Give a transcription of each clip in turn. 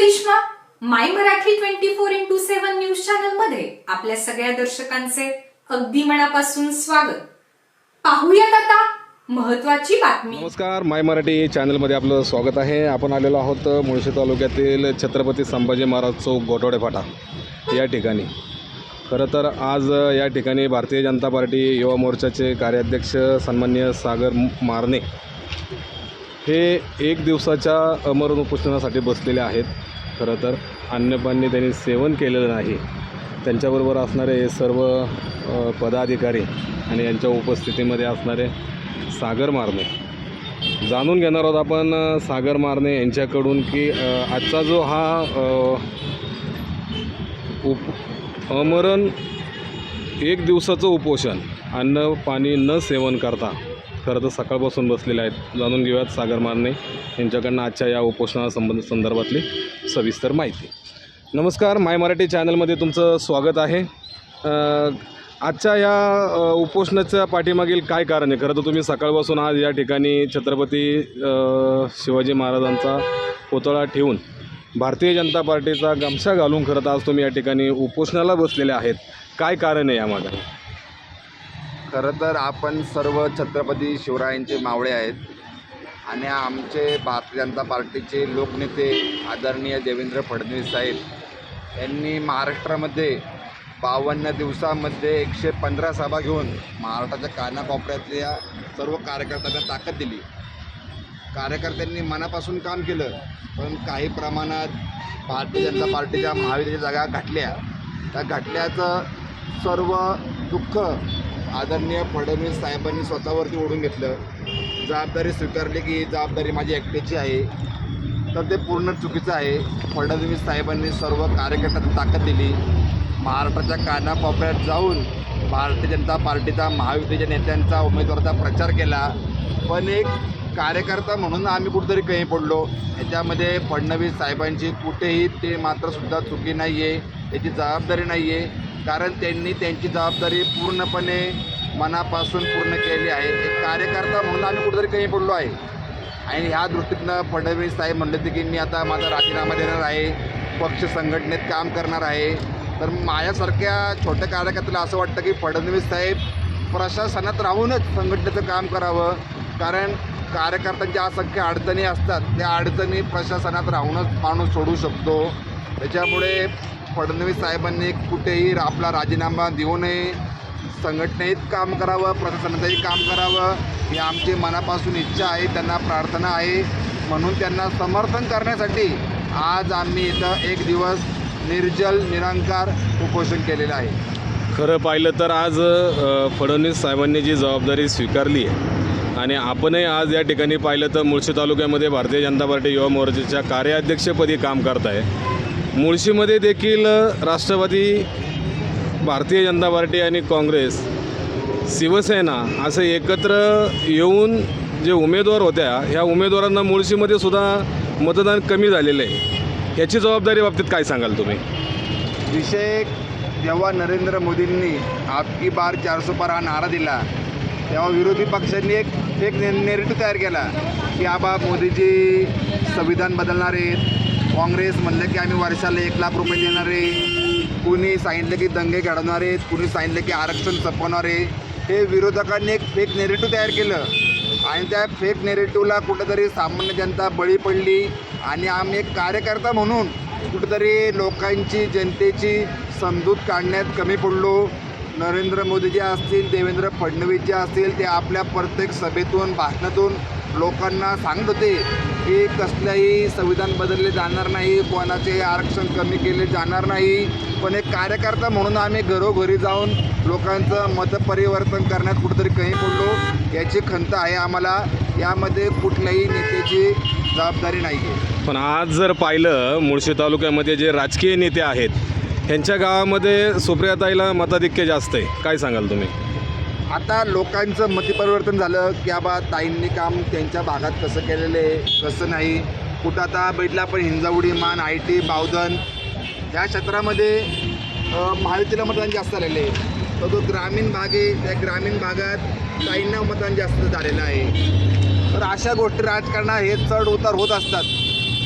Karishma my Marathi twenty four into seven news चॅनलमध्ये आपल्या सगळ्या दर्शकांचे अगदी मनापासून स्वागत. पाहूयात आता महत्वाची बातमी. नमस्कार माय मराठी चॅनलमध्ये आपलं स्वागत आहे. आपण आलेलो आहोत मुळशी तालुक्यातील छत्रपती संभाजी महाराज चौक गोटवडे फाटा. या ठिकाणी. खरं तर आज या ठिकाणी भारतीय जनता पार्टी युवा मोर्चाचे कार्याध्यक्ष सन्मान्य सागर मारणे हे एक दिवसाच्या अमरण उपोषणासाठी बसलेले आहेत. खरं तर अन्नपाणी त्यांनी सेवन केलेलं नाही. त्यांच्याबरोबर असणारे हे सर्व पदाधिकारी आणि यांच्या उपस्थितीमध्ये असणारे सागर मारणे. जाणून घेणार आहोत आपण सागर मारणे यांच्याकडून की आजचा जो हा उप अमरण एक दिवसाचं उपोषण अन्न पाणी न सेवन करता. खरं तर सकाळपासून बसलेले आहेत. जाणून घेऊयात सागर मारणे यांच्याकडनं आजच्या या उपोषणासंबंध संदर्भातली सविस्तर माहिती. नमस्कार माय मराठी चॅनलमध्ये तुमचं स्वागत आहे. आजच्या या उपोषणाच्या पाठीमागील काय कारण आहे? खरं तर तुम्ही सकाळपासून आज या ठिकाणी छत्रपती शिवाजी महाराजांचा पुतळा ठेवून भारतीय जनता पार्टीचा गमछा घालून खरं तर आज तुम्ही या ठिकाणी उपोषणाला बसलेले आहेत. काय कारण आहे यामागे? खरं तर आपण सर्व छत्रपती शिवरायांचे मावळे आहेत आणि आमचे भारतीय जनता पार्टीचे लोकनेते आदरणीय देवेंद्र फडणवीस साहेब यांनी महाराष्ट्रामध्ये बावन्न दिवसामध्ये एकशे पंधरा सभा घेऊन महाराष्ट्राच्या कानाकोपऱ्यातल्या सर्व कार्यकर्त्यांना ताकद दिली. कार्यकर्त्यांनी मनापासून काम केलं पण काही प्रमाणात भारतीय जनता पार्टीच्या महाविद्यालयाच्या जागा घाटल्या त्या घाटल्याचं सर्व दुःख आदरणीय फडणवीस साहेबांनी स्वतःवरती ओढून घेतलं. जबाबदारी स्वीकारली की ही जबाबदारी माझी एकट्याची आहे. तर ते पूर्ण चुकीचं आहे. फडणवीस साहेबांनी सर्व कार्यकर्त्यांना ताकद दिली. महाराष्ट्राच्या कानाकोपऱ्यात जाऊन भारतीय जनता पार्टीचा महायुतीच्या नेत्यांचा उमेदवाराचा प्रचार केला. पण एक कार्यकर्ता म्हणून आम्ही कुठेतरी कमी पडलो. याच्यामध्ये फडणवीस साहेबांची कुठेही ते मात्र सुद्धा चुकी नाही आहे त्याची जबाबदारी नाही आहे कारण त्यांनी त्यांची जबाबदारी पूर्णपणे मनापासून पूर्ण केली आहे. एक कार्यकर्ता म्हणून आम्ही कुठेतरी कमी पडलो आहे. आणि ह्या दृष्टीतनं फडणवीस साहेब म्हणले होते की मी आता माझा राजीनामा देणार आहे. पक्ष संघटनेत काम करणार आहे. तर माझ्यासारख्या छोट्या कार्यकर्त्याला असं वाटतं की फडणवीस साहेब प्रशासनात राहूनच संघटनेचं काम करावं. कारण कार्यकर्त्यांच्या असंख्य अडचणी असतात. त्या अडचणी प्रशासनात राहूनच माणूस सोडू शकतो. त्याच्यामुळे फडणवीस साहेबांनी कुठेही आपला राजीनामा देऊ नये. संघटनेत काम करावं प्रशासनातही काम करावं ही आमची मनापासून इच्छा आहे त्यांना प्रार्थना आहे. म्हणून त्यांना समर्थन करण्यासाठी आज आम्ही इथं एक दिवस निर्जल निरंकार उपोषण केलेलं आहे. खरं पाहिलं तर आज फडणवीस साहेबांनी जी जबाबदारी स्वीकारली आहे आणि आपणही आज या ठिकाणी पाहिलं तर मुळशी तालुक्यामध्ये भारतीय जनता पार्टी युवा मोर्चाच्या कार्याध्यक्षपदी काम करत आहे मुळशीमध्ये देखील राष्ट्रवादी भारतीय जनता पार्टी आणि काँग्रेस शिवसेना असं एकत्र येऊन जे उमेदवार होत्या ह्या उमेदवारांना मुळशीमध्ये सुद्धा मतदान कमी झालेलं आहे. याची जबाबदारी बाबतीत काय सांगाल तुम्ही? विषय जेव्हा नरेंद्र मोदींनी आपकी बार चारसो पार हा नारा दिला तेव्हा विरोधी पक्षांनी एक एक नेरेटिव्ह तयार केला की आबा मोदीजी संविधान बदलणार आहेत. काँग्रेस म्हणलं की आम्ही वर्षाला एक लाख रुपये देणार आहे. कुणी सांगितलं की दंगे घडवणार आहेत कुणी सांगितलं की आरक्षण संपवणार आहे. हे विरोधकांनी एक फेक नेरेटिव्ह तयार केलं. आणि त्या फेक नेरेटिव्हला कुठंतरी सामान्य जनता बळी पडली. आणि आम्ही एक कार्यकर्ता म्हणून कुठंतरी लोकांची जनतेची समजूत काढण्यात कमी पडलो. नरेंद्र मोदी जे असतील देवेंद्र फडणवीस जे असतील ते आपल्या प्रत्येक सभेतून भाषणातून लोकांना सांगत होते की कसल्याही संविधान बदलले जाणार नाही कोणाचे आरक्षण कमी केले जाणार नाही. पण एक कार्यकर्ता म्हणून आम्ही घरोघरी जाऊन लोकांचं मतपरिवर्तन करण्यात कुठेतरी कमी पडलो याची खंत आहे आम्हाला. यामध्ये कुठल्याही नेत्याची जबाबदारी नाही आहे. पण आज जर पाहिलं मुळशी तालुक्यामध्ये जे राजकीय नेते आहेत ह्यांच्या गावामध्ये सुप्रियाताईला मताधिक्य जास्त आहे. काय सांगाल तुम्ही? आता लोकांचं मतिपरिवर्तन झालं की आबा ताईंनी काम त्यांच्या भागात कसं केलेलं आहे कसं नाही. कुठं आता बैठला पण हिंजावडी मान आय टी बावधन. या क्षेत्रामध्ये महायुतीला मतदान जास्त आलेलं आहे. तर तो ग्रामीण भाग आहे त्या ग्रामीण भागात ताईंना मतदान जास्त झालेलं आहे. तर अशा गोष्टी राजकारणात हे चढ उतार होत असतात.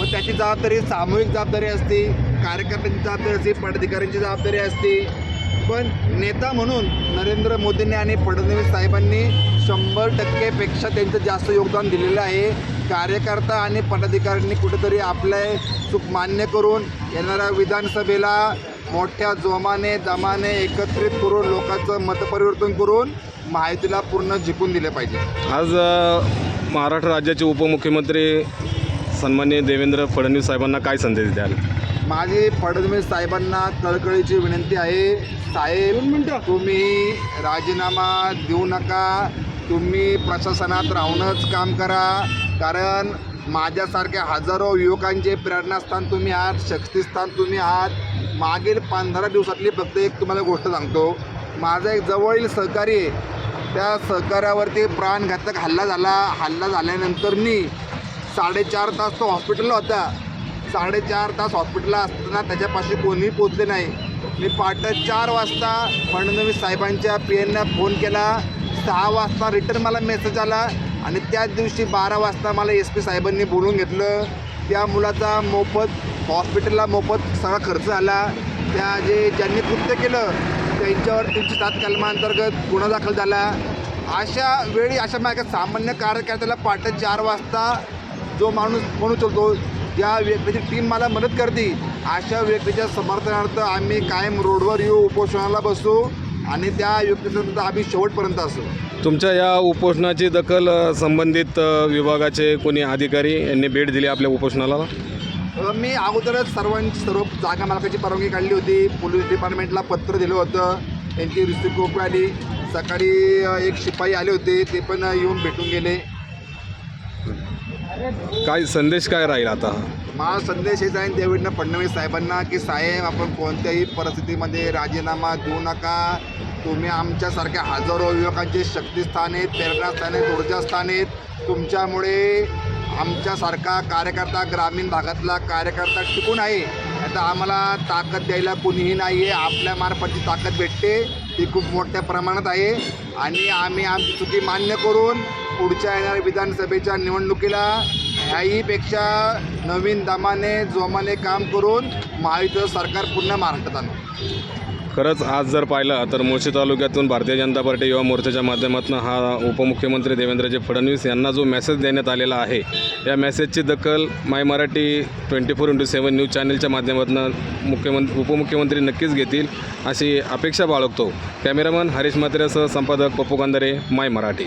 मग त्याची जबाबदारी सामूहिक जबाबदारी असते कार्यकर्त्यांची जबाबदारी असते पदाधिकाऱ्यांची जबाबदारी असते. पण नेता म्हणून नरेंद्र मोदींनी आणि फडणवीस साहेबांनी शंभर टक्केपेक्षा त्यांचं जास्त योगदान दिलेलं आहे. कार्यकर्ता आणि पदाधिकाऱ्यांनी कुठेतरी आपले चूक मान्य करून येणाऱ्या विधानसभेला मोठ्या जोमाने दमाने एकत्रित करून लोकांचं मतपरिवर्तन करून माहितीला पूर्ण जिंकून दिले पाहिजे. आज महाराष्ट्र राज्याचे उपमुख्यमंत्री सन्माननीय देवेंद्र फडणवीस साहेबांना काय संदेश द्याल? माझी फडणवीस साहेबांना कळकळीची विनंती आहे. साहेब तुम्ही राजीनामा देऊ नका. तुम्ही प्रशासनात राहूनच काम करा. कारण माझ्यासारख्या हजारो युवकांचे प्रेरणास्थान तुम्ही आहात शक्तिस्थान तुम्ही आहात. मागील पंधरा दिवसातली फक्त एक तुम्हाला गोष्ट सांगतो. माझा एक जवळील सहकारी आहे. त्या सहकार्यावरती प्राणघातक हल्ला झाला. हल्ला झाल्यानंतरनी साडेचार तास तो हॉस्पिटलला होता. साडेचार तास हॉस्पिटलला असताना त्याच्यापाशी कोणीही पोचले नाही. मी पहाटे चार वाजता फडणवीस साहेबांच्या पी एनला फोन केला. सहा वाजता रिटर्न मला मेसेज आला आणि त्याच दिवशी बारा वाजता मला एस पी साहेबांनी बोलून घेतलं. त्या मुलाचा मोफत हॉस्पिटलला मोफत सगळा खर्च आला त्या जे ज्यांनी कृत्य केलं त्यांच्यावर तीनशे सात कलमांतर्गत गुन्हा दाखल झाला. अशा वेळी अशा माझ्या सामान्य कार्यकर्त्याला पहाटे चार वाजता जो माणूस म्हणू शकतो ज्या व्यक्तीची टीम मला मदत करते अशा व्यक्तीच्या समर्थनार्थ आम्ही कायम रोडवर येऊ उपोषणाला बसू आणि त्या व्यक्तीचं आम्ही शेवटपर्यंत असू. तुमच्या या उपोषणाची दखल संबंधित विभागाचे कोणी अधिकारी यांनी भेट दिली आपल्या उपोषणाला? मी अगोदरच सर्वांची सर्व जागा मालकाची परवानगी काढली होती. पोलीस डिपार्टमेंटला पत्र दिलं होतं. त्यांची रिसिप्ट कॉपी आली सकाळी एक शिपाई आले होते. ते पण येऊन भेटून गेले. काय संदेश काय राहील आता? माझा संदेश हेच आहे देवेंद्र फडणवीस साहेबांना की साहेब आपण कोणत्याही परिस्थितीमध्ये राजीनामा देऊ नका. तुम्ही आमच्यासारख्या हजारो युवकांचे शक्तिस्थान आहेत प्रेरणास्थान आहेत ऊर्जास्थान आहेत. तुमच्यामुळे आमच्यासारखा कार्यकर्ता ग्रामीण भागातला कार्यकर्ता टिकून आहे. आता आम्हाला ताकद द्यायला कुणीही नाही आहे आपल्या मार्फतची ताकद भेटते. ती खूप मोठ्या प्रमाणात आहे. आणि आम्ही आमची चुकी मान्य करून पुढच्या येणाऱ्या विधानसभेच्या निवडणुकीला ह्याहीपेक्षा नवीन दमाने जोमाने काम करून महायुतीचं सरकार पुन्हा महाराष्ट्रात आणू. खरंच आज जर पाहिलं तर मुळशी तालुक्यातून भारतीय जनता पार्टी युवा मोर्चाच्या माध्यमातून हा उपमुख्यमंत्री देवेंद्रजी फडणवीस यांना जो मेसेज देण्यात आलेला आहे या मेसेजची दखल my Marathi twenty four into seven news चॅनलच्या माध्यमातून मुख्यमंत्री उपमुख्यमंत्री नक्कीच घेतील अशी अपेक्षा बाळगतो. कॅमेरामन हरीश म्हात्रेसह संपादक पप्पू कांदरे माय मराठी.